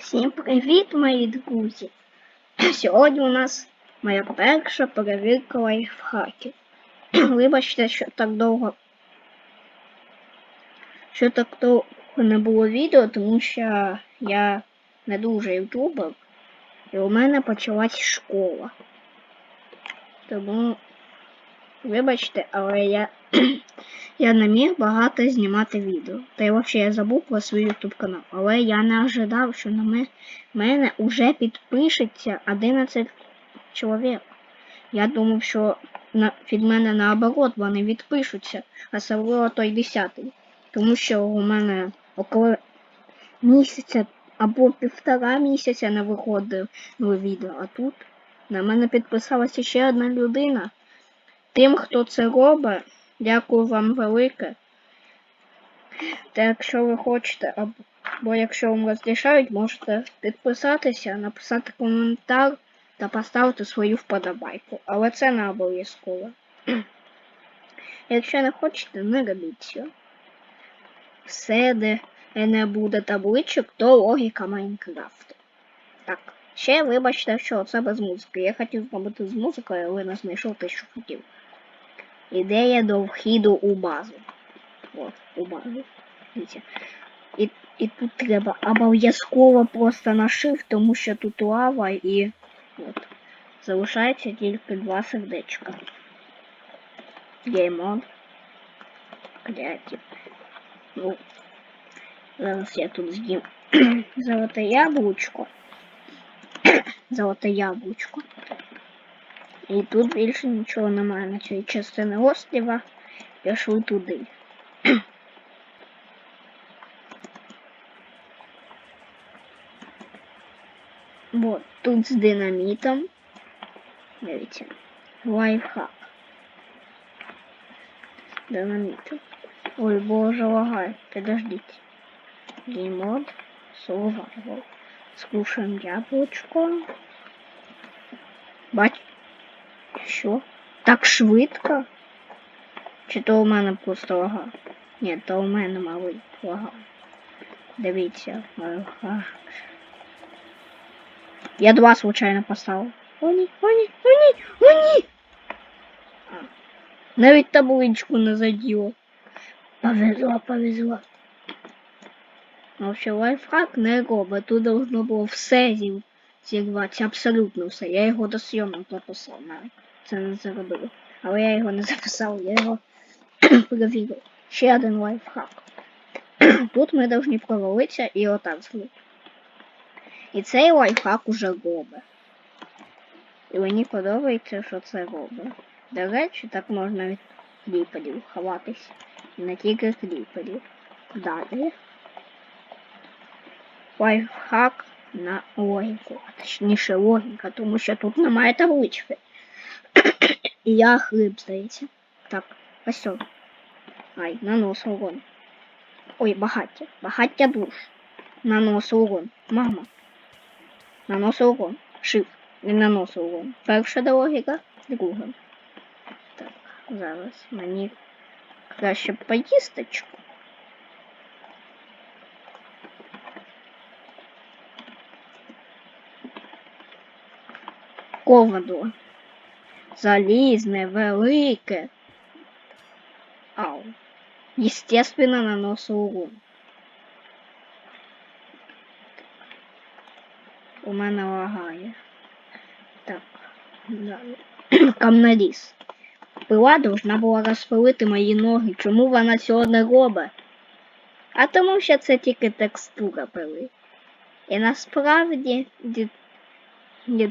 Всім привіт, мої друзі! Сьогодні у нас моя перша перевірка лайфхаків. Вибачте, що так довго що так довго не було відео, тому що я не дуже ютубер, і у мене почалась школа. Тому, вибачте, але я я не міг багато знімати відео. Та й взагалі я забув про свій YouTube канал. Але я не ожидав, що на мене, вже підпишеться 11 чоловік. Я думав, що на, від мене наоборот вони відпишуться, особливо той 10. Тому що у мене около місяця або півтора місяця не виходило відео. А тут на мене підписалася ще одна людина. Тим, хто це робить. Дякую вам велике. Та якщо ви хочете, або якщо вам розрішають, можете підписатися, написати коментар та поставити свою вподобайку. Але це не обов'язково. Якщо не хочете, не робіть цього. Все, де не буде табличок, то логіка Майнкрафту. Так, ще вибачте, що це без музики. Я хотів зробити з музикою, але не знайшов те, що хотів. Ідея до вхіду у базу. От, у базу. І і тут треба обов'язково просто на shift, тому що тут лава і от. Залишається тільки два сердечка. Геймон. Креатив. Ну. Зараз я тут з'їм золоте яблучко. Золоте яблучко. І тут більше нічого немає на цій частині острова. Пішли туди. вот, тут з динамітом. Дивіться. Лайфхак. Динамітом. Ой, боже, лагай. Подождите. Геймод. Survival. Скушаем яблочко. Бать. Що? Так швидко? Чи то у мене просто лага? Ні, то у мене мабуть лага. Дивіться, лага. Я два случайно поставив. О, ні, о, ні, о, ні, о, ні! Навіть табличку не заділо. Повезло, повезло. Вообще лайфхак не робить. Тут должно було все зі зірватися, абсолютно все. Я його до сйомок записав навіть. Це не. Але я його не записав, я його перевірив. Ще один лайфхак. Тут ми повинні провалитися і отак зробити. І цей лайфхак уже робить. І мені подобається, що це робить. До речі, так можна від кліперів ховатись. Не тільки кліперів. Далі. Лайфхак на логіку. А точніше логіка, тому що тут немає таблички. Я хліб, здається. Так, ось. Ай, нанос вогонь. Ой, багаття. Багаття душ. Нанос вогонь. Мама. Нанос вогонь. Шиф. Не нанос вогонь. Перша логіка, друга. Так, зараз мені краще поїсточку. Ковадло. Залізне, велике. Ау. Естественно, наносу урон. У мене лагає. Так, далі. Камноріз. Пила должна була розпилити мої ноги. Чому вона цього не робить? А тому що це тільки текстура пили. І насправді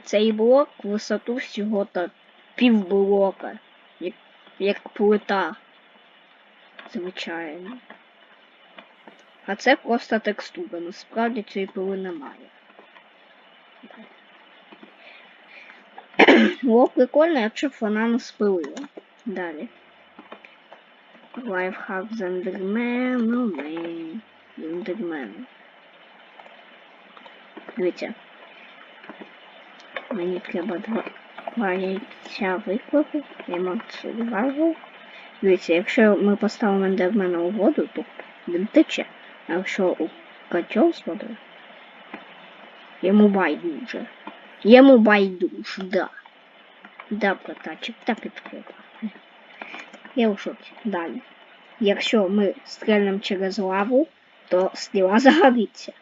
цей блок висоту всього то півблока, як, як плита. Звичайно. А це просто текстура. Насправді цієї пили немає. Було прикольно, якщо б вона не спилила. Далі. Лайфхак з ендерменами. Ендермен. Дивіться. Мені треба два яйця виклику. Я максимально. Дивіться, якщо ми поставимо ендермена у воду, то він тече. А якщо у котел з водою, Йому байдуже. Йому байдуже, да. Да, братачик, так і треба. Я в шоці. Далі. Якщо ми стрельнемо через лаву, то стріла загориться.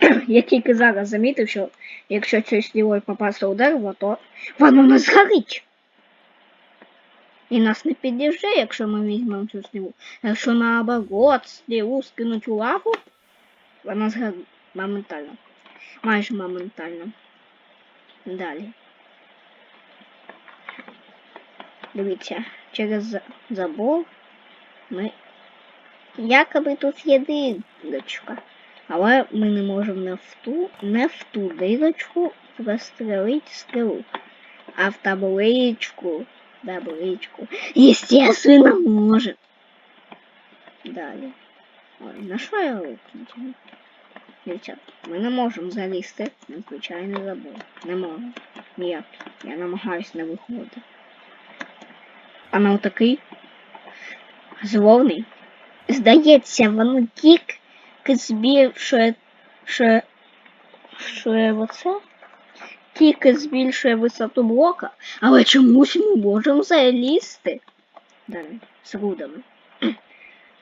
Я тільки зараз замітив, що якщо цією стрілою попасти у дерево, то воно не згорить. І нас не підірже, якщо ми візьмемо цю стрілу. Якщо наоборот стрілу скинуть у вона згорить моментально. Майже моментально. Далі. Дивіться, через забор ми якоби тут є. Але ми не можемо не в ту, не в ту дирочку прострелити стрілу, а в табличку. Табличку. Естественно, може. Далі. Ой, на що я викрутив? Дивіться, ми не можемо залізти на звичайний забор. Не можемо. Ніяк. Я намагаюсь не виходити. А на отакий зловний. Здається, воно тільки збільшує, що, що оце, тільки збільшує висоту блока, але чомусь ми можемо залізти. Далі, з рудами.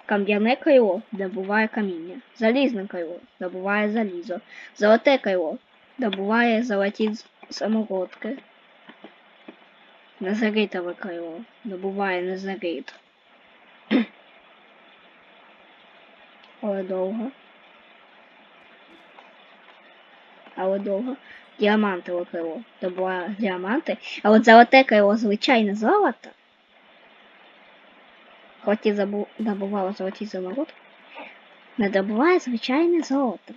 Кам'яне кайло добуває каміння. Залізне кайло добуває залізо. Золоте кайло добуває золоті самородки. Незаритове кайло добуває незарит. Але довго. Але довго. Діамантове крило. Добуває діаманти. А от золоте крило звичайне золото. Хоч і забу... добувало золоті заморозки, не добуває звичайне золото.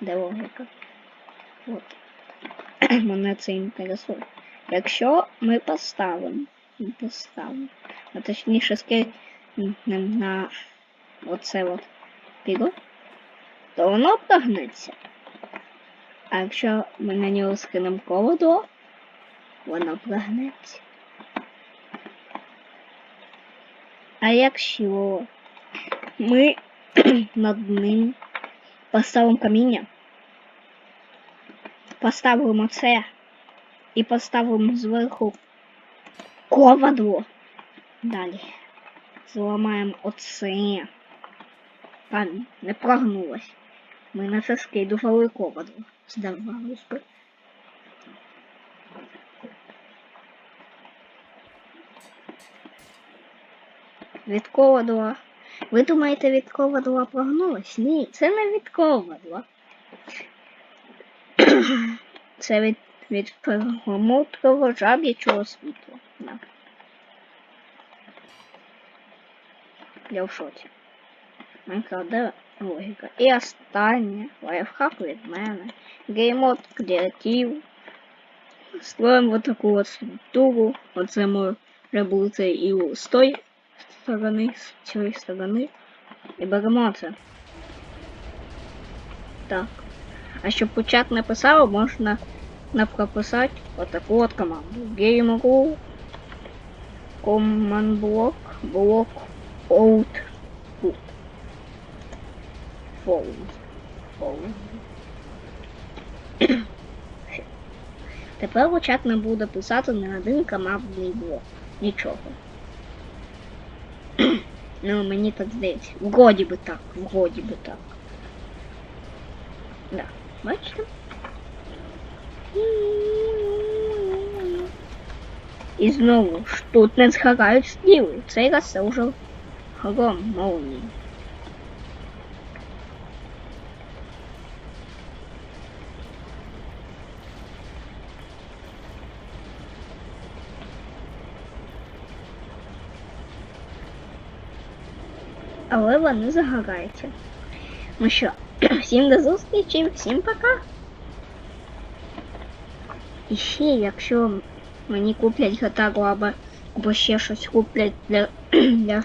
Де логіка? От. Мене це інтересує. Якщо ми поставимо, поставимо, а точніше скинемо на оце от піло, то воно прогнеться. А якщо ми на нього скинемо колоду, воно прогнеться. А якщо ми над ним поставимо каміння, поставимо це і поставимо зверху ковадло, далі зламаємо оце. Там не прогнулось. Ми на це скидували ковадло. Здавалось би. Від ковадла. Ви думаєте, від ковадла прогнулось? Ні, це не від ковадла. Це від, від перемоткового жаб'ячого світла. Да. Я в шоці. Майнкрафт, де логіка. І останнє. Лайфхак від мене. Геймод креатив. Строим вот таку вот структуру. Оце може бути і з тої сторони, з цієї сторони. І беремо це. Так. А щоб почат написав, можна на прописати отаку от команду. Game.ru Command block block out Fold. Fold. Тепер у чат не буде писати не один командний блок. Нічого. ну, мені так здається. Вроді би так, вроді би так. Да, бачите? І знову ж тут не згорають стріли. Цей раз це вже гром молнії. Але вони загораються. Ну що, всім до зустрічі, всім пока. І ще, якщо мені куплять гатару або, або ще щось куплять для, для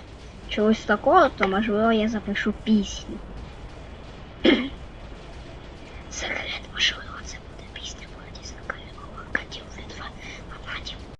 чогось такого, то можливо я запишу пісню.